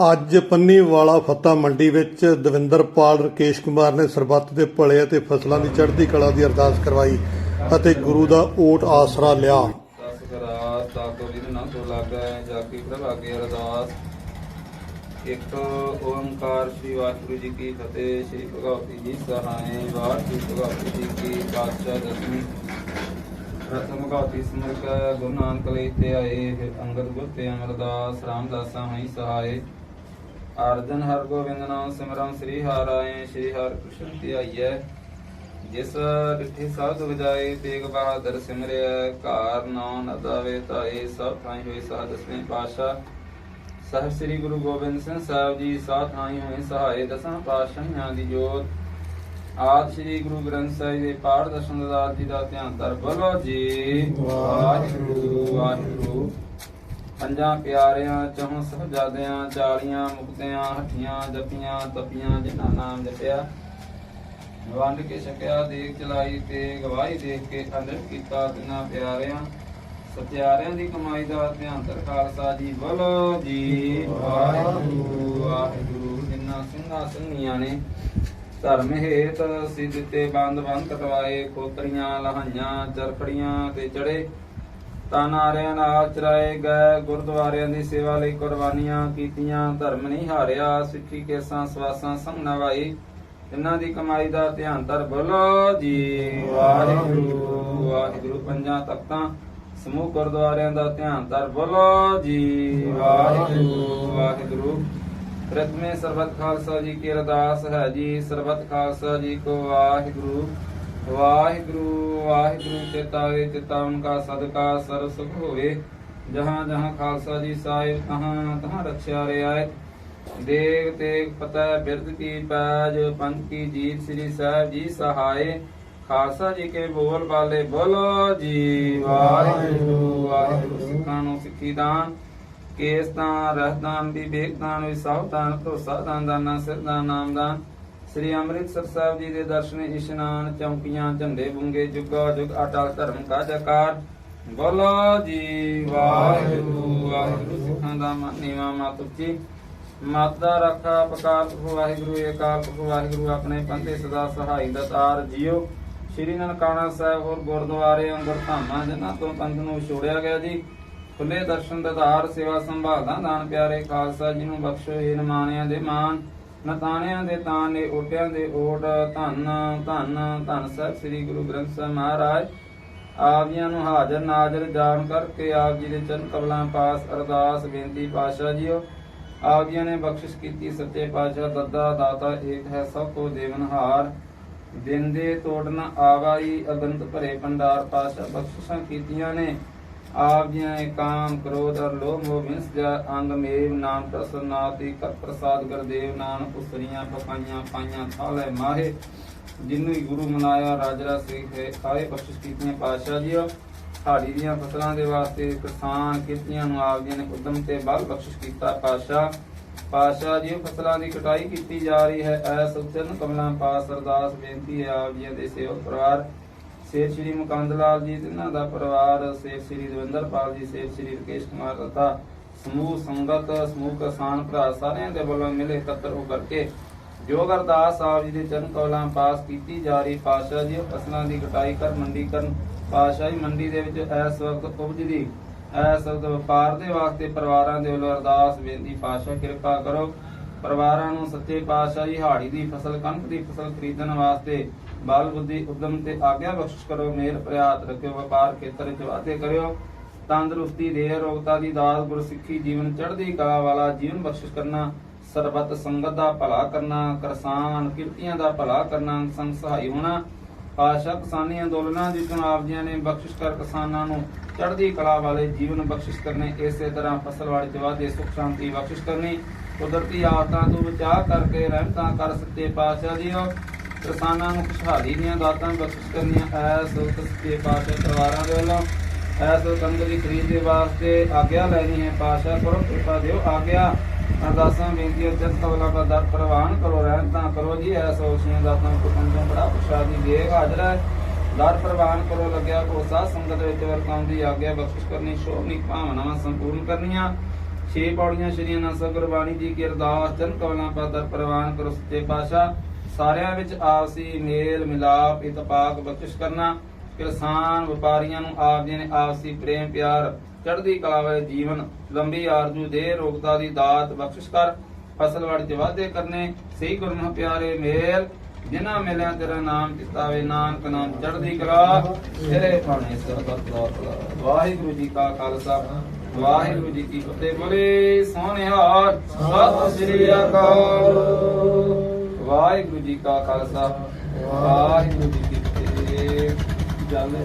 ਅੱਜ ਪੰਨੀ ਵਾਲਾ ਫੱਤਾ ਮੰਡੀ ਵਿੱਚ ਦਵਿੰਦਰਪਾਲ ਰਕੇਸ਼ ਕੁਮਾਰ ਨੇ ਸਰਬੱਤ ਦੇ ਭਲੇ ਅਤੇ ਫਸਲਾਂ ਦੀ ਚੜ੍ਹਦੀ ਕਲਾ ਦੀ ਅਰਦਾਸ ਕਰਵਾਈ ਅਤੇ ਗੁਰੂ ਦਾ ਓਟ ਆਸਰਾ ਲਿਆ। ਦਸ ਕਰਾਸ ਤਾਕੋ ਨਾ ਤੋ ਲਾਗੈ ਜਾ ਕੀ ਪ੍ਰਭਾਗੇ ਅਰਦਾਸ ਇੱਕ ਓੰਕਾਰ ਸ੍ਰੀ ਵਾਹਿਗੁਰੂ ਜੀ ਕੀ ਫਤਿਹ, ਸ੍ਰੀ ਭਗਵਤੀ ਜੀ ਸਹਾਏ ਵਾਹਿਗੁਰੂ ਭਗਵਤੀ ਜੀ ਕੀ ਪਾਤਸ਼ਾਹ ਦਸਵੀਂ ਪ੍ਰਥਮ ਭਗਵਤੀ ਸਿਮਰਕ ਗੁਰੂ ਨਾਨਕ ਲਈ ਤੇ ਆਏ ਅੰਗਦ ਗੁਰ ਤੇ ਅਮਰਦਾਸ ਰਾਮਦਾਸਾਂ ਹੋਈ ਸਹਾਏ। ਅਰਜਨ ਹਰ ਗੋਬਿੰਦ ਨਾਮ ਸਿਮਰਨ ਸ੍ਰੀ ਹਰਿ ਸ੍ਰੀ ਹਰਿ ਕ੍ਰਿਸ਼ਨ ਧਿਆਈਐ। ਜਿਸ ਡਿਠੇ ਸਾਧ ਵਜਾਏ ਤੇਗ ਬਹਾਦਰ ਸਿਮਰਿਆ ਘਰ ਨਾਮ ਅਦਾਵੇ ਤਾਏ ਸਭ ਥਾਈ ਹੋਏ ਸਾਧ ਦਸਵੇਂ ਪਾਸ਼ਾ ਸਾਹਿਬ ਸ੍ਰੀ ਗੁਰੂ ਗੋਬਿੰਦ ਸਿੰਘ ਸਾਹਿਬ ਜੀ ਸਾਥ ਥਾਈ ਹੋਏ ਸਹਾਏ ਦਸਾਂ ਪਾਤਸ਼ਾਹਾਂ ਦੀ ਜੋਤ। ਆਦ ਸ੍ਰੀ ਗੁਰੂ ਗ੍ਰੰਥ ਸਾਹਿਬ ਦੇ ਪਾਠ ਦਰਸ਼ਨ ਦਾਸ ਜੀ ਦਾ ਧਿਆਨ ਧਰ ਬੋਲੋ ਜੀ। ਵਾਹਿਗੁਰੂ ਵਾਹਿਗੁਰੂ। ਪੰਜਾਂ ਪਿਆਰਿਆਂ ਚੌਂ ਸਹਜਾਦਿਆਂ, ਚਾਲੀਆਂ, ਮੁਕਤਿਆਂ, ਹੱਠੀਆਂ ਜਪੀਆਂ ਤਪੀਆਂ ਜਿਨ੍ਹਾਂ ਨਾਮ ਜਪਿਆ। ਵੰਡ ਕੇ ਛਕਿਆ, ਦੇਖ ਚਲਾਈ ਤੇ ਗਵਾਹੀ ਦੇਖ ਕੇ ਅੰਦਰ ਕੀਤਾ ਤਿਨਾਂ ਪਿਆਰਿਆਂ। ਸਤਿਆਰਿਆਂ ਦੀ ਕਮਾਈ ਦਾ ਧਿਆਨ ਖਾਲਸਾ ਜੀ ਬੋਲੋ ਜੀ। ਵਾਹਿਗੁਰੂ ਵਾਹਿਗੁਰੂ ਜਿਨ੍ਹਾਂ ਸਿੰਘਾਂ ਸਿੰਘੀਆਂ ਨੇ ਧਰਮ ਹੇਤ ਸਿੱਧ ਤੇ ਬੰਦ ਬੰਦ ਕਟਵਾਏ, ਖੋਤਰੀਆਂ, ਲਹਾਈਆਂ, ਚਰਖੜੀਆਂ ਤੇ ਚੜੇ। ਤਾਨਾਰਿਆਂ ਨਾਲ ਚਰਾਏ ਗਏ ਗੁਰਦੁਆਰਿਆਂ ਦੀ ਸੇਵਾ ਲਈ ਕੁਰਬਾਨੀਆਂ ਕੀਤੀਆਂ, ਧਰਮ ਨਹੀਂ ਹਾਰਿਆ, ਸਿੱਖੀ ਕੇਸਾਂ ਸਵਾਸਾਂ ਸੰਗ ਨਵਾਈ ਇਹਨਾਂ ਦੀ ਕਮਾਈ ਦਾ ਧਿਆਨ ਧਰ ਬੋਲੋ ਜੀ। ਵਾਹਿਗੁਰੂ ਵਾਹਿਗੁਰੂ, ਪੰਜਾਂ ਤਖਤਾਂ, ਸਮੂਹ ਗੁਰਦੁਆਰਿਆਂ ਦਾ ਧਿਆਨ ਧਰ ਬੋਲੋ ਜੀ। ਵਾਹਿਗੁਰੂ ਵਾਹਿਗੁਰੂ। ਪ੍ਰਥਮੇ ਸਰਬਤ ਖਾਲਸਾ ਜੀ ਕੀ ਅਰਦਾਸ ਹੈ ਜੀ, ਸਰਬਤ ਖਾਲਸਾ ਜੀ ਕੋ ਵਾਹਿਗੁਰੂ। ਵਾਹਿਗੁਰੂ ਵਾਹਿਗੁਰੂ ਚੇਤਾਵੇ, ਚਿਤਾਵਨ ਕਾ ਸਦਕਾ, ਸਰਬ ਸੁਖ ਹੋਵੇ। ਜਹਾਂ ਜਹਾਂ ਖਾਲਸਾ ਜੀ ਸਾਹਿਬ, ਤਹਾਂ ਤਹਾਂ ਰਖਿਆ ਰਿਆਇ ਦੇਵ ਤੇਗ ਪਤੈ ਬਿਰਦ ਕੀ ਪੈਜ, ਪੰਥ ਕੀ ਜੀਤ, ਸ੍ਰੀ ਸਾਹਿਬ ਜੀ ਸਹਾਏ। ਖਾਲਸਾ ਜੀ ਕੇ ਬੋਲ ਬਾਲੇ, ਬੋਲੋ ਜੀ ਵਾਹਿਗੁਰੂ ਵਾਹਿਗੁਰੂ ਸਿੱਖਾਂ ਨੂੰ ਸਿੱਖੀ ਦਾਨ। ਕੇਸ ਦਾਨ ਰਹਿਦਾਨ ਵਿਵੇਕ ਦਾਨ ਵਿਸਾਹ ਦਾਨ, ਭਰੋਸਾ ਦਾਨ, ਦਾਨਾ ਸਿਰ ਦਾ ਨਾਮ ਦਾਨ। ਸ੍ਰੀ ਅੰਮ੍ਰਿਤਸਰ ਸਾਹਿਬ ਜੀ ਦੇ ਦਰਸ਼ਨ, ਇਸ਼ਨਾਨ, ਚੌਂਕੀਆਂ, ਝੰਡੇ ਬੁੰਗੇ, ਜੁਗਾ, ਜੁਗ ਅਟਲ ਧਰਮ ਕਾ ਜਕਾਰ ਬੋਲੋ ਜੀ, ਵਾਹਿਗੁਰੂ ਵਾਹਿਗੁਰੂ, ਸਿੱਖਾਂ ਦਾ ਮਨ ਨੀਵਾ ਮਤ ਉੱਚੀ। ਮਤ ਰੱਖਾ ਪਕਾਰ ਵਾਹਿਗੁਰੂ ਏਕਾਲ ਵਾਹਿਗੁਰੂ ਆਪਣੇ ਪੰਥੇ ਸਦਾ ਸਹਾਈ ਦਤਾਰ ਜੀਓ। ਸ਼੍ਰੀ ਨਨਕਾਣਾ ਸਾਹਿਬ ਹੋਰ ਗੁਰਦੁਆਰੇ ਅੰਦਰ ਧਾਮਾਂ, ਜਿਨ੍ਹਾਂ ਤੋਂ ਪੰਥ ਨੂੰ ਛੋੜਿਆ ਗਿਆ ਜੀ। ਖੁੱਲੇ ਦਰਸ਼ਨ ਦਾ ਦਤਾਰ ਸੇਵਾ ਸੰਭਾਲਦਾ, ਦਾਨ ਪਿਆਰੇ ਖਾਲਸਾ ਜੀ ਨੂੰ ਬਖਸ਼ੋ, ਇਹ ਨਿਮਾਣਿਆਂ ਦੇ ਮਾਨ ਨਤਾਣਿਆਂ ਦੇ ਤਾਨ ਨੇ ਓਟਿਆਂ ਦੇ ਓਟ, ਧੰਨ ਧੰਨ ਧੰਨ ਸਾਹਿਬ ਸ੍ਰੀ ਗੁਰੂ ਗ੍ਰੰਥ ਸਾਹਿਬ ਮਹਾਰਾਜ। ਆਪ ਜੀਆਂ ਨੂੰ ਹਾਜ਼ਰ ਨਾਜ਼ਰ ਜਾਣ ਕਰਕੇ ਆਪ ਜੀ ਦੇ ਚਰਨ ਕਬਲਾਂ ਪਾਸ ਅਰਦਾਸ ਬੇਨਤੀ ਪਾਸ਼ਾ ਜੀਓ। ਆਪ ਜੀਆਂ ਨੇ ਬਖਸ਼ਿਸ਼ ਕੀਤੀ ਸੱਚੇ ਪਾਤਸ਼ਾਹ, ਦੱਦਾ, ਦਾਤਾ, ਏਕ ਹੈ ਸਭ ਕੋ ਦੇਵਨਹਾਰ ਦਿਨ ਦੇ ਤੋੜਨ ਆਵਾਈ ਅਗੰਤ ਭਰੇ ਭੰਡਾਰ ਪਾਸ਼ਾ ਬਖਸ਼ਿਸ਼ਾਂ ਕੀਤੀਆਂ ਨੇ। ਆਪ ਜੀਆਂ ਨੇ ਕਾਮ ਕ੍ਰੋਧ ਅਰ ਲੋਭ ਮੋਹ ਵਿੰਸ ਜਾ ਅੰਗ ਮੇਵ ਨਾਮ ਪ੍ਰਸਨਾਤੀ ਕਰ ਪ੍ਰਸਾਦ ਗੁਰਦੇਵ ਨਾਨਕ ਉਸਰੀਆਂ ਪਕਾਈਆਂ ਪਾਈਆਂ ਗੁਰੂ ਮਨਾਇਆ ਰਾਜਰਾ ਸਿੱਖ ਹੈ ਆਏ ਬਖਸ਼ਿਸ਼ ਕੀਤੀਆਂ ਪਾਤਸ਼ਾਹ ਜੀ ਸਾਡੀ ਦੀਆਂ ਫਸਲਾਂ ਦੇ ਵਾਸਤੇ ਕਿਸਾਨ ਕਿਰਤੀਆਂ ਨੂੰ ਆਪ ਜੀ ਨੇ ਉਦਮ ਤੇ ਬਲ ਬਖਸ਼ਿਸ਼ ਕੀਤਾ ਪਾਤਸ਼ਾਹ। ਪਾਤਸ਼ਾਹ ਜੀ ਫਸਲਾਂ ਦੀ ਕਟਾਈ ਕੀਤੀ ਜਾ ਰਹੀ ਹੈ। ਐ ਸੁਚਨ ਕਮਲਾਂ ਪਾਸ ਅਰਦਾਸ ਬੇਨਤੀ ਹੈ ਆਪ ਜੀ ਦੇ ਸੇਵਕ ਪਰਿਵਾਰ ਸੇਠ ਸ਼੍ਰੀ ਮੁਕੰਦ ਲਾਲ ਜੀ ਇਹਨਾਂ ਦਾ ਪਰਿਵਾਰ, ਸੇਠ ਸ਼੍ਰੀ ਦਵਿੰਦਰਪਾਲ ਜੀ, ਸੇਠ ਸ਼੍ਰੀ ਰਕੇਸ਼ ਕੁਮਾਰ ਤਥਾ ਸਮੂਹ ਸੰਗਤ, ਸਮੂਹ ਕਿਸਾਨ ਭਰਾ ਸਾਰਿਆਂ ਦੇ ਵੱਲੋਂ ਮਿਲੇ ਇਕੱਤਰ ਹੋ ਕਰਕੇ ਜੋ ਅਰਦਾਸ ਸਾਹਿਬ ਜੀ ਦੇ ਚਰਨ ਕੌਲਾਂ ਪਾਸ ਕੀਤੀ ਜਾ ਰਹੀ ਪਾਤਸ਼ਾਹ ਜੀ ਫਸਲਾਂ ਦੀ ਕਟਾਈ ਕਰ, ਮੰਡੀ ਕਰਨ। ਪਾਤਸ਼ਾਹੀ ਮੰਡੀ ਦੇ ਵਿੱਚ ਇਸ ਵਕਤ ਉਪਜਦੀ, ਇਸ ਵਕਤ ਵਪਾਰ ਦੇ ਵਾਸਤੇ ਪਰਿਵਾਰਾਂ ਦੇ ਵੱਲੋਂ ਅਰਦਾਸ, ਬੇਨਤੀ, ਪਾਤਸ਼ਾਹ ਕਿਰਪਾ ਕਰੋ। ਪਰਿਵਾਰਾਂ ਨੂੰ ਸੱਚੇ ਪਾਤਸ਼ਾਹ ਹਾੜੀ ਦੀ ਫਸਲ, ਕਣਕ ਦੀ ਫਸਲ ਖਰੀਦਣ ਵਾਸਤੇ ਬਲ ਬੁੱਧੀ ਉਦਮ ਤੇ ਆਗਿਆ ਬਖਸ਼ ਕਰੋ ਮੇਰ ਪ੍ਰਿਆਤ ਰੱਖਿਓ, ਵਪਾਰ ਖੇਤਰ ਵਿੱਚ ਵਾਧੇ ਕਰਿਓ। ਤੰਦਰੁਸਤੀ ਦੇ ਰੋਗਤਾ ਦੀ ਦਾਤ, ਗੁਰਸਿੱਖੀ, ਜੀਵਨ ਚੜ੍ਹਦੀ ਕਲਾ ਵਾਲਾ ਜੀਵਨ ਬਖਸ਼ਿਸ਼ ਕਰਨਾ, ਸਰਬਤ ਸੰਗਤ ਦਾ ਭਲਾ ਕਰਨਾ ਕਿਸਾਨ ਕਿਰਤੀਆਂ ਦਾ ਭਲਾ ਕਰਨਾ, ਸੰਗ ਸਹਾਈ ਹੋਣਾ ਪਾਤਸ਼ਾਹ ਕਿਸਾਨੀ ਅੰਦੋਲਨਾਂ ਦੀ ਚੁਣਾਵ ਜੀਆਂ ਨੇ ਬਖਸ਼ਿਸ਼ ਕਰ ਕਿਸਾਨਾਂ ਨੂੰ ਚੜ੍ਹਦੀ ਕਲਾ ਵਾਲੇ ਜੀਵਨ ਬਖਸ਼ਿਸ਼ ਕਰਨੇ, ਇਸੇ ਤਰ੍ਹਾਂ ਫਸਲ ਵਾੜੀ ਚ ਵਾਧੇ ਸੁਖ ਸ਼ਾਂਤੀ ਬਖਸ਼ਿਸ਼ ਕਰਨੀ, ਕੁਦਰਤੀ ਆਫਤਾਂ ਤੋਂ ਬਚਾਅ ਕਰਕੇ ਰਹਿਮਤਾਂ ਕਰ ਸੱਚੇ ਪਾਤਸ਼ਾਹ ਜੀਓ। ਕਿਸਾਨਾਂ ਨੂੰ ਖੁਸ਼ਹਾਲੀ ਦੀਆਂ ਦਾਤਾਂ ਬਖਸ਼ਿਸ਼ ਕਰਨੀਆਂ, ਐਸ ਸੱਚੇ ਪਾਤਸ਼ਾਹ ਪਰਿਵਾਰਾਂ ਦੇ ਵੱਲੋਂ, ਐਸ ਕੰਗ ਦੀ ਖਰੀਦ ਦੇ ਵਾਸਤੇ ਆਗਿਆ ਲੈਣੀ ਹੈ, ਪਾਤਸ਼ਾਹ ਕਰੋ ਕਿਰਪਾ ਦਿਓ ਆਗਿਆ। ਅਰਦਾਸਾਂ, ਬੇਨਤੀਆਂ ਜਸ ਕਵਲਾ ਦਾ ਦਰ ਪ੍ਰਵਾਨ ਕਰੋ ਰਹਿਮਤਾਂ ਕਰੋ ਜੀ, ਐਸ ਹੋਸ਼ੀਆਂ ਦਾਤਾਂ ਕੋ ਪੰਜੋਂ ਬੜਾ ਪ੍ਰਸ਼ਾਦੀ ਦੇਗ ਹਾਜ਼ਰ ਹੈ। ਦਰ ਪ੍ਰਵਾਨ ਕਰੋ, ਲੱਗਿਆ ਕੋ ਸੰਗਤ ਵਿੱਚ ਵਰਤਾਂ ਦੀ ਆਗਿਆ, ਬਖਸ਼ਿਸ਼ ਕਰਨੀ, ਸ਼ੋਭਨੀ ਭਾਵਨਾਵਾਂ ਸੰਪੂਰਨ ਕਰਨੀਆਂ। ਛੇ ਪੌੜੀਆਂ ਸ਼੍ਰੀ ਅਨੰਦ ਗੁਰਬਾਣੀ ਜੀ ਕੀ ਅਰਦਾਸ, ਜਨ ਕਵਲਾਂ ਪਾਦਰ ਪ੍ਰਵਾਨ ਕਰੋ, ਸੱਚੇ ਪਾਤਸ਼ਾਹ। ਸਾਰਿਆਂ ਵਿੱਚ ਆਪਸੀ ਮੇਲ ਮਿਲਾਪ, ਇਤਪਾਕ ਬਖਸ਼ਿਸ਼ ਕਰਨਾ। ਕਿਸਾਨ ਵਪਾਰੀਆਂ ਨੂੰ ਆਪ ਜੀ ਨੇ ਆਪਸੀ ਪ੍ਰੇਮ, ਪਿਆਰ ਚੜ੍ਹਦੀ ਕਲਾ ਵਾਲੇ ਜੀਵਨ, ਲੰਬੀ ਆਰਜੂ ਦੇ ਰੋਗਤਾ ਦੀ ਦਾਤ, ਬਖਸ਼ਿਸ਼ ਕਰ, ਫਸਲ ਵੜ ਚ ਵਾਧੇ ਕਰਨੇ, ਸਹੀ ਗੁਰਮੁਖ ਪਿਆਰੇ ਮੇਲ, ਜਿਨ੍ਹਾਂ ਮਿਲਿਆ ਤੇਰਾ ਨਾਮ ਚਿਤਾਵੇ ਨਾਨਕ ਨਾਮ ਚੜ੍ਹਦੀ ਕਲਾ, ਤੇਰੇ ਭਾਣੇ ਸਰਬਤ ਦਾ ਵਾਹਿਗੁਰੂ ਜੀ ਕਾ ਖਾਲਸਾ, ਵਾਹਿਗੁਰੂ ਜੀ ਕੀ ਫਤਿਹ। ਬੋਲੇ ਸੋਹਣਿਆ, ਸਤਿ ਸ੍ਰੀ ਅਕਾਲ। ਵਾਹਿਗੁਰੂ ਜੀ ਕਾ ਖਾਲਸਾ, ਵਾਹਿਗੁਰੂ ਜੀ ਕੀ ਫਤਿਹ। ਜਲ